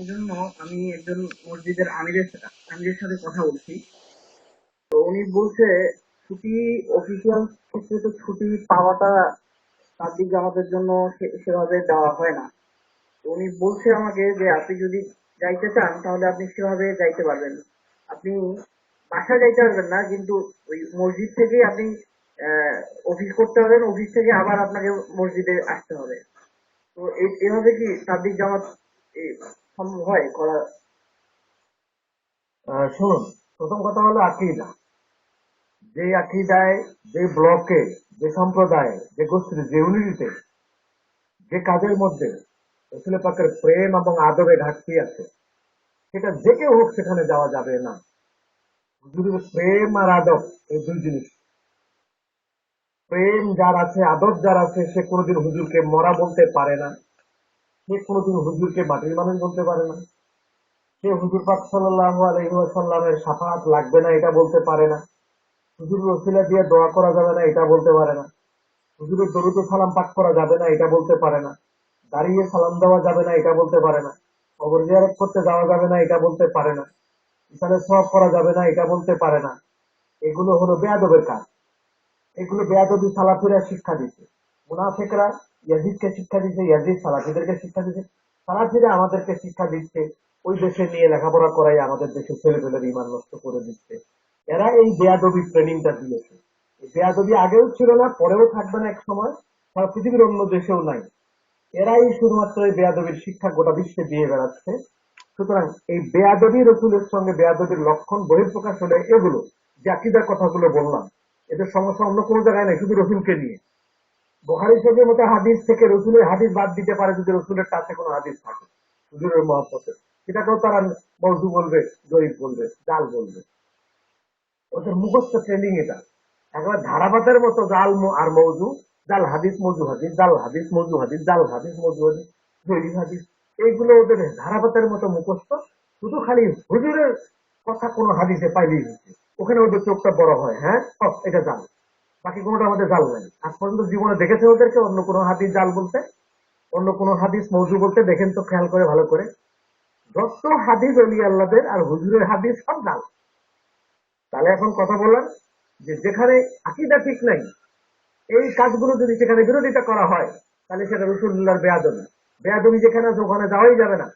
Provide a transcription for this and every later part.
সেজন্য আমি একজন মসজিদের আমিরের আমিরের সাথে কথা বলছি। তো উনি বলছে, ছুটি অফিসিয়াল ক্ষেত্রে তো ছুটি পাওয়াটা তাবলিগ জামাতের জন্য সেভাবে দেওয়া হয় না। উনি বলছে আমাকে যে, আপনি যদি যাইতে চান, তাহলে আপনি সেভাবে যাইতে পারবেন। আপনি বাসায় যাইতে পারবেন না, কিন্তু ওই মসজিদ থেকে আপনি অফিস করতে পারবেন। অফিস থেকে আবার আপনাকে মসজিদে আসতে হবে। তো এভাবে কি তাবলিগ জামাত করা। শুনুন, প্রথম কথা হলো আকিদা। যে আকিদায়, যে ব্লকে, যে সম্প্রদায়ে, যে যে ইউনিটিতে, যে কাজের মধ্যে রসুল পাকের প্রেম এবং আদবে ঘাটতি আছে, সেটা যে কেউ হোক সেখানে যাওয়া যাবে না। প্রেম আর আদব এই দুই জিনিস। প্রেম যার আছে, আদব যার আছে, সে কোনোদিন হুজুরকে মরা বলতে পারে না। সে কোনোদিন হুজুরকে মাটির মানুষ বলতে পারে না। সে হুজুর পাক সাল্লাল্লাহু আলাইহি ওয়াসাল্লামের সাফাত লাগবে না, এটা বলতে পারে না। হুজুর রসিলা দিয়ে দোয়া করা যাবে না, এটা বলতে পারে না। হুজুরের দরুদ সালাম পাঠ করা যাবে না, এটা বলতে পারে না। দাঁড়িয়ে সালাম দেওয়া যাবে না, এটা বলতে পারে না। কবর জিয়ারত করতে যাওয়া যাবে না, এটা বলতে পারে না। ইসালে সব করা যাবে না, এটা বলতে পারে না। এগুলো হলো বেয়াদবের কাজ। এগুলো বেয়াদবি সালাফিরা শিক্ষা দিচ্ছে মুনাফেকরা ইয়াজিদকে শিক্ষা দিচ্ছে ইয়াজিদ সালাফিদেরকে শিক্ষা দিচ্ছে সালাফিরা আমাদেরকে শিক্ষা দিচ্ছে, ওই দেশে নিয়ে লেখাপড়া করাই আমাদের দেশে ছেলে পেলের ইমান নষ্ট করে দিচ্ছে। এরা এই বেয়াদবি ট্রেনিংটা দিয়েছে। বেয়াদবি আগেও ছিল না, পরেও থাকবে না এক সময় সারা পৃথিবীর অন্য দেশেও নাই। এরাই শুধুমাত্র এই বেয়াদবির শিক্ষা গোটা বিশ্বে দিয়ে বেড়াচ্ছে। সুতরাং এই বেয়াদবি রসুলের সঙ্গে বেয়াদবির লক্ষণ বহিঃপ্রকাশ হলে এগুলো যে আকিদার কথাগুলো বললাম, এদের সমস্যা অন্য কোনো জায়গায় নেই, শুধু রসুলকে নিয়ে। বোখারি শরীফের মতো হাদিস থেকে রসুলের হাদিস বাদ দিতে পারে যদি রসুলের কাছে কোনো হাদিস থাকে। হুজুরের মহব্বতের। সেটাকেও তারা মৌজু বলবে জয়ীব বলবে, জাল বলবে। ওদের মুখস্থ ট্রেনিং এটা। একেবারে ধারাপাতের মতো জাল আর মৌজু জাল হাদিস মৌজু হাদিস, জাল হাদিস মজু হাদিস, জাল হাদিস মৌজু হাদিস জয়ীব হাদিস, এইগুলো ওদের ধারাপাতের মতো মুখস্থ। শুধু খালি হুজুরের কথা কোনো হাদিসে পাইলেই হচ্ছে। ওখানে ওদের চোখটা বড় হয় হ্যাঁ? এটা জাল। বাকি কোনোটা আমাদের জাল নাই আজ পর্যন্ত জীবনে দেখেছে ওদেরকে, অন্য কোনো হাদিস জাল বলতে, অন্য কোনো হাদিস মৌজু বলতে, দেখেন তো খেয়াল করে, ভালো করে। যত হাদিস অলি আল্লাদের আর হুজুরের হাদিস সব জাল। তাহলে এখন কথা বললাম যে যেখানে আকিদা ঠিক নাই, এই কাজগুলো যদি সেখানে বিরোধিতা করা হয়, তাহলে সেটা রসুল্লাহর বেয়াদবি। বেয়াদবি যেখানে আছে, ওখানে যাওয়াই যাবে না।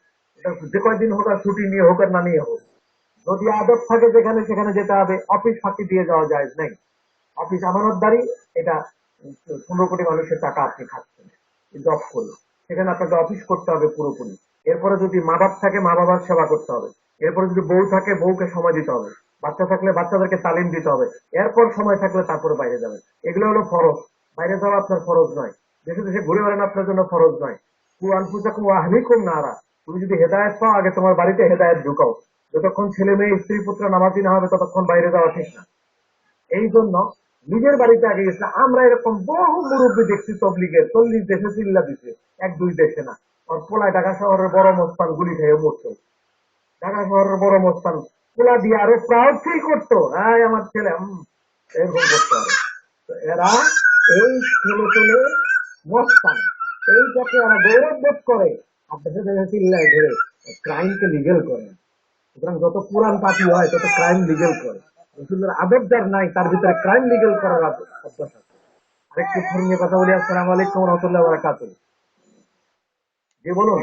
যে কয়দিন হোক আর ছুটি নিয়ে হোক আর না নিয়ে হোক। যদি আদব থাকে যেখানে, সেখানে যেতে হবে। অফিস ফাঁকি দিয়ে যাওয়া যায় নেই। অফিস আমানতদারি, এটা পনেরো কোটি মানুষের টাকা আপনি খাচ্ছেন জব করে সেখানে আপনাকে অফিস করতে হবে পুরোপুরি। এরপরে যদি মা বাপ থাকে, মা বাবার সেবা করতে হবে। এরপরে যদি বউ থাকে, বউকে সময় দিতে হবে। বাচ্চা থাকলে বাচ্চাদেরকে তালিম দিতে হবে। এরপর সময় থাকলে তারপরে বাইরে যাবেন। এগুলো হলো ফরজ। বাইরে যাওয়া আপনার ফরজ নয়। দেশে দেশে ঘুরে বেড়ানো আপনার জন্য ফরজ নয়। নারা। তুমি যদি হেদায়ত পাও, আগে তোমার বাড়িতে হেদায়ত ঢুকাও। যতক্ষণ ছেলে মেয়ে, স্ত্রী, পুত্র নামাজি না হবে, ততক্ষণ বাইরে যাওয়া ঠিক না। এই জন্য নিজের বাড়িতে আগে গেছে। আমরা এরকম বহু মুরব্বী দেখছি তবলিগের চল্লিশ দেশে চিল্লা দিছে। এক, দুই দেশে না। আর পোলায় ঢাকা শহরের বড় মস্তান গুলি খেয়ে মরতো। ঢাকা শহরের বড় মস্তান পোলা দিয়ে আরও প্রাউড ফিল করতো। হ্যাঁ আমার ছেলে এরকম করতে এরা এই ছেলে ছেলে মস্তান। এইটাকে এরা গৌরব বোধ করে, আর দেশে দেশে চিল্লায় ধরে ক্রাইমকে লিগেল করে। সুতরাং যত পুরান পার্টি হয়, তত ক্রাইম লিগেল করে। রসুলের আদব যার নাই, তার ভিতরে ক্রাইম লিগেল করার অভ্যাস আছে। আরেকটু নিয়ে কথা বলি, আসসালামু আলাইকুম রহমতুল্লাহ বারাকাতুল জি, বলুন।